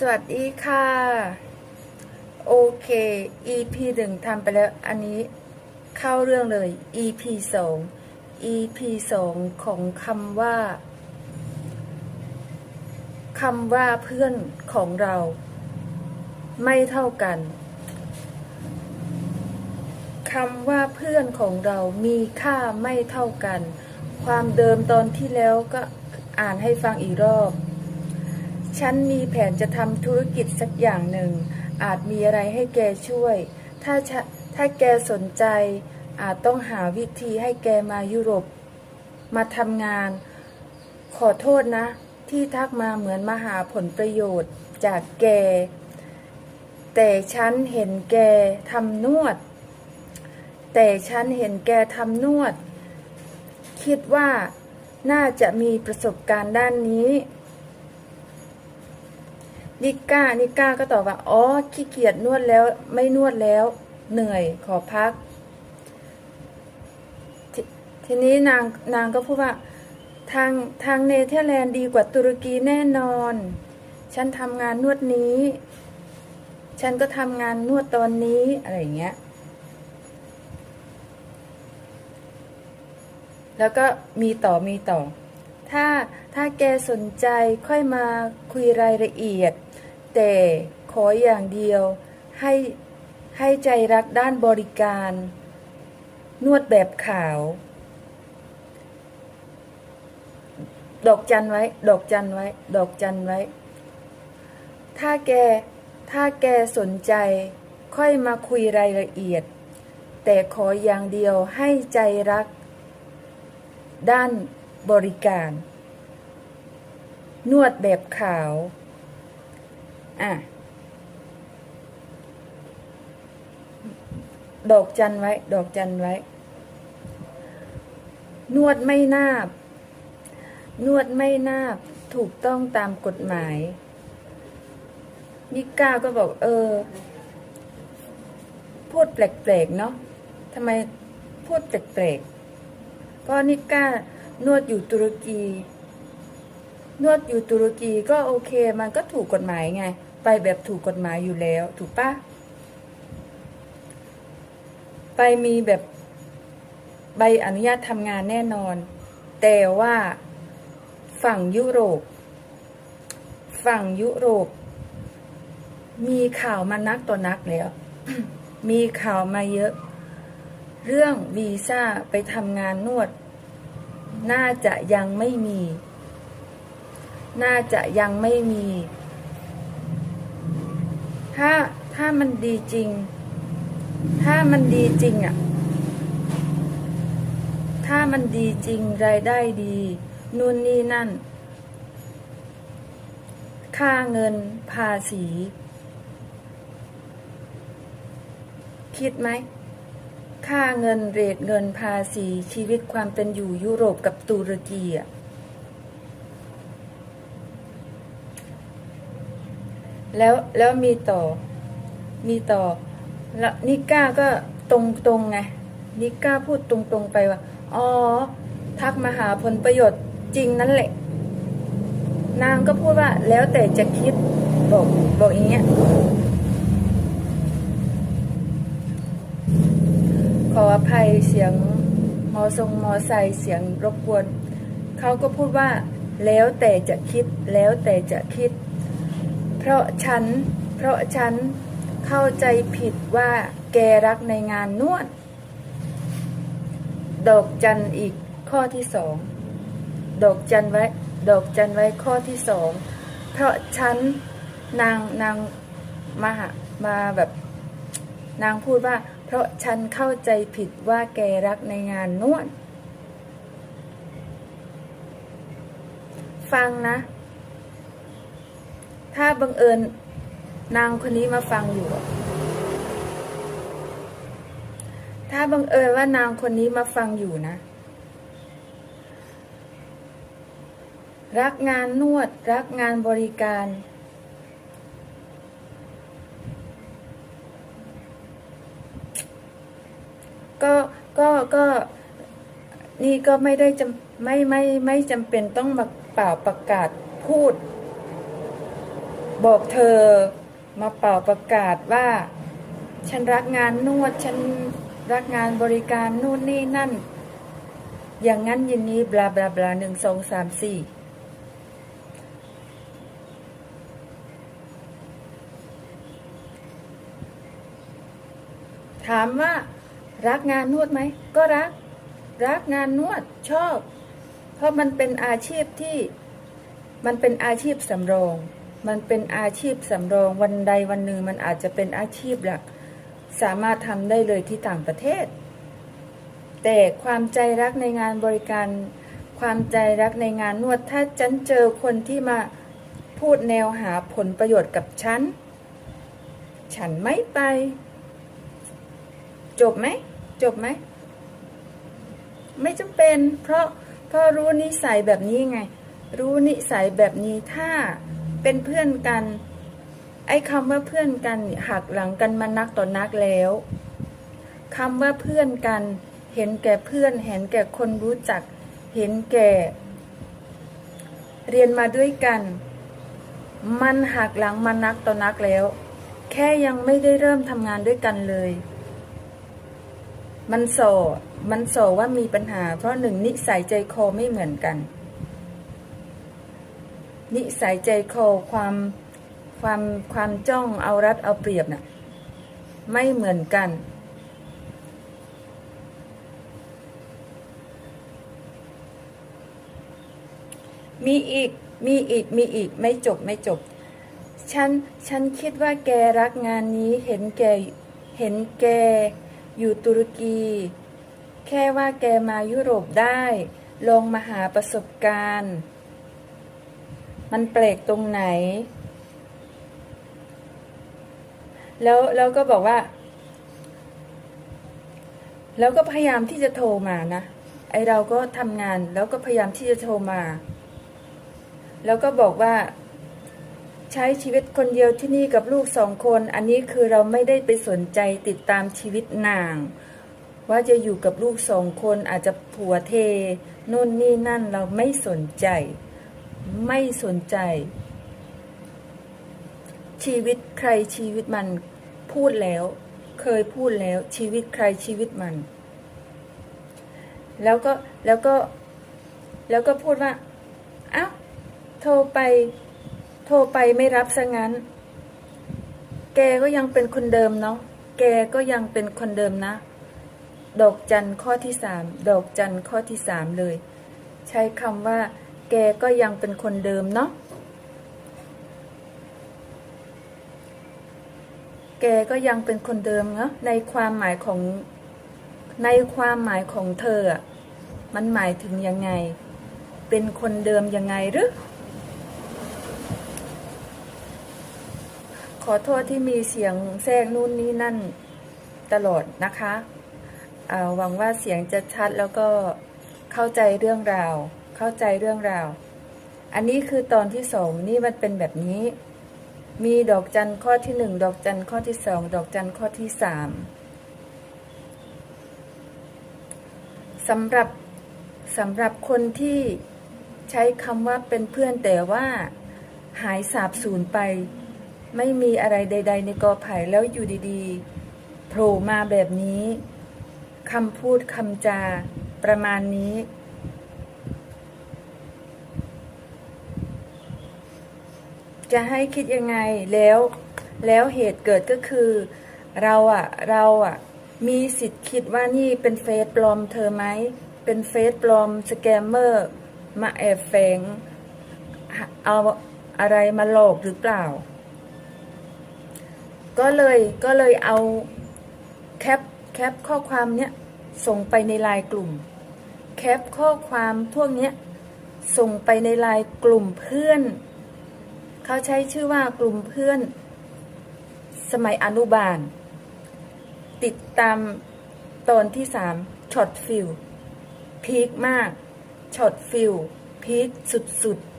สวัสดีค่ะ โอเค EP หนึ่งทำไปแล้ว อันนี้เข้าเรื่องเลย EP สอง EP สองของคำว่าคำว่าเพื่อนของเรา ไม่เท่ากันคำว่าเพื่อนของเรามีค่าไม่เท่ากัน ความเดิมตอนที่แล้วก็อ่านให้ฟังอีกรอบ ฉันมีแผนจะทำธุรกิจสักอย่างหนึ่ง อาจมีอะไรให้แกช่วย ถ้าถ้าแกสนใจ อาจต้องหาวิธีให้แกมายุโรป มาทำงาน ขอโทษนะ ที่ทักมาเหมือนมาหาผลประโยชน์จากแก แต่ฉันเห็นแกทำนวด แต่ฉันเห็นแกทำนวด คิดว่าน่าจะมีประสบการณ์ด้านนี้ นิก้านิก้าก็ตอบว่าอ๋อขี้เกียจนวดแล้ว ไม่นวดแล้ว เหนื่อยขอพักททีนี้นางนางก็พูดว่า ทางทางเนเธอร์แลนด์ดีกว่าตุรกีแน่นอน ฉันทำงานนวดนี้ ฉันก็ทำงานนวดตอนนี้อะไรอย่างเงี้ย แล้วก็มีต่อมีต่อถ้าถ้าแกสนใจค่อยมาคุยรายละเอียด แต่ขออย่างเดียวให้ให้ใจรักด้านบริการ นวดแบบขาว ดอกจันไว้ ดอกจันไว้ ดอกจันไว้ ถ้าแก ถ้าแกสนใจ ค่อยมาคุยรายละเอียด แต่ขออย่างเดียวให้ใจรัก ด้านบริการ นวดแบบขาว ดอกจันไว้ ดอกจันไว้ นวดไม่นาบ นวดไม่นาบ ถูกต้องตามกฎหมาย นิก้าก็บอก เออ พูดแปลกๆเนาะทำไมพูดแปลกๆเพราะนิก้านวดอยู่ตุรกี นวดอยู่ตุรกีก็โอเค มันก็ถูกกฎหมายไง ไปแบบถูกกฎหมายอยู่แล้ว ถูกปะไปมีแบบใบอนุญาตทำงานแน่นอน แต่ว่าฝั่งยุโรป ฝั่งยุโรป มีข่าวมานักต่อนักแล้ว มีข่าวมาเยอะ เรื่องวีซ่าไปทำงานนวด น่าจะยังไม่มี น่าจะยังไม่มี ถ้าถ้ามันดีจริง ถ้ามันดีจริงอะ่ะ ถ้ามันดีจริงรายได้ดีนู่นนี่นั่น ค่าเงินภาษี คิดไหม ค่าเงินเรทเงินภาษีชีวิตความเป็นอยู่ยุโรปกับตุรกีอะ แล้วแล้วมีต่อ มีต่อ แล้วนิก้าก็ตรงตรงไงนิก้าพูดตรงตรงไปว่าอ๋อทักมาหาผลประโยชน์จริงนั่นแหละ นางก็พูดว่าแล้วแต่จะคิดบอกบอกอย่างเงี้ยขออภัยเสียงมอทรงมอไซเสียงรบกวนเขาก็พูดว่าแล้วแต่จะคิดแล้วแต่จะคิด เพราะฉัน เพราะฉันเข้าใจผิดว่าแกรักในงานนวด ดอกจันอีกข้อที่สอง ดอกจันไว้ ดอกจันไว้ข้อที่สอง เพราะฉันนางนางมาหามาแบบ นางพูดว่า เพราะฉันเข้าใจผิดว่าแกรักในงานนวด ฟังนะ ถ้าบังเอิญนางคนนี้มาฟังอยู่ ถ้าบังเอิญว่านางคนนี้มาฟังอยู่นะ รักงานนวด รักงานบริการ ก็ก็ก็นี่ก็ไม่ได้จำไม่ไม่ไม่จำเป็นต้องมาเป่าประกาศพูด บอกเธอมาเป่าประกาศว่า ฉันรักงานนวด ฉันรักงานบริการนู่นนี่นั่น อย่างนั้นอย่างนี้บลาบลาบลาหนึ่งสองสามสี่ถามว่า รักงานนวดไหม ก็รัก รักงานนวดชอบ เพราะมันเป็นอาชีพที่ มันเป็นอาชีพสำรอง มันเป็นอาชีพสำรองวันใดวันหนึ่งมันอาจจะเป็นอาชีพหลัก สามารถทำได้เลยที่ต่างประเทศ แต่ความใจรักในงานบริการ ความใจรักในงานนวด ถ้าฉันเจอคนที่มาพูดแนวหาผลประโยชน์กับฉัน ฉันไม่ไป จบไหม จบไหม ไม่จำเป็น เพราะเพราะรู้นิสัยแบบนี้ไง รู้นิสัยแบบนี้ถ้า เป็นเพื่อนกัน ไอ้คำว่าเพื่อนกันหักหลังกันมานักต่อนักแล้วคำว่าเพื่อนกัน เห็นแก่เพื่อน เห็นแก่คนรู้จัก เห็นแก่ เรียนมาด้วยกัน มันหักหลังมานักต่อนักแล้ว แค่ยังไม่ได้เริ่มทำงานด้วยกันเลย มันโสมันโสว่ามีปัญหา เพราะหนึ่งนิสัยใจคอไม่เหมือนกัน นิสัยใจคอความความความจ้องเอารัดเอาเปรียบน่ะไม่เหมือนกัน มีอีกมีอีกมีอีกไม่จบไม่จบ ฉันฉันคิดว่าแกรักงานนี้เห็นแกเห็นแกอยู่ตุรกี แค่ว่าแกมายุโรปได้ลงมาหาประสบการณ์ มันแปลกตรงไหน แล้วแล้วก็บอกว่า แล้วก็พยายามที่จะโทรมานะ ไอเราก็ทำงานแล้วก็พยายามที่จะโทรมา แล้วก็บอกว่าใช้ชีวิตคนเดียวที่นี่กับลูกสองคน อันนี้คือเราไม่ได้ไปสนใจติดตามชีวิตนาง ว่าจะอยู่กับลูกสองคนอาจจะผัวเทนู่นนี่นั่นเราไม่สนใจ ไม่สนใจ ชีวิตใครชีวิตมันพูดแล้ว เคยพูดแล้วชีวิตใครชีวิตมัน แล้วก็แล้วก็ แล้วก็พูดว่าอ้าวโทรไป โทรไปไม่รับซะงั้น แกก็ยังเป็นคนเดิมเนาะแกก็ยังเป็นคนเดิมนะ ดอกจันข้อที่สามดอกจันข้อที่สามเลย ใช้คำว่า แกก็ยังเป็นคนเดิมเนาะ แกก็ยังเป็นคนเดิมเนาะในความหมายของในความหมายของเธออะมันหมายถึงยังไง เป็นคนเดิมยังไงหรือขอโทษที่มีเสียงแทรกนู่นนี่นั่นตลอดนะคะอ่าหวังว่าเสียงจะชัดแล้วก็เข้าใจเรื่องราว เข้าใจเรื่องราว อันนี้คือตอนที่สองนี่มันเป็นแบบนี้ มีดอกจันข้อที่หนึ่งดอกจันข้อที่สองดอกจันข้อที่สามสำหรับสำหรับคนที่ใช้คำว่าเป็นเพื่อนแต่ว่าหายสาบสูญไป ไม่มีอะไรใด ๆ ในกอไผ่แล้วอยู่ดีๆโผล่มาแบบนี้คำพูดคำจาประมาณนี้ จะให้คิดยังไงแล้วแล้วเหตุเกิดก็คือ เราอะเราอะมีสิทธิ์คิดว่านี่เป็นเฟซปลอมเธอไหมเป็นเฟซปลอมสแกมเมอร์มาแอบแฝงเอาอะไรมาหลอกหรือเปล่า ก็เลยก็เลยเอาแคปแคปข้อความเนี้ยส่งไปในไลน์กลุ่ม แคปข้อความพวกเนี้ยส่งไปในไลน์กลุ่มเพื่อน เขาใช้ชื่อว่ากลุ่มเพื่อน สมัยอนุบาล ติดตามตอนที่สามช็อตฟิลพีคมากช็อตฟิลพีคสุดๆ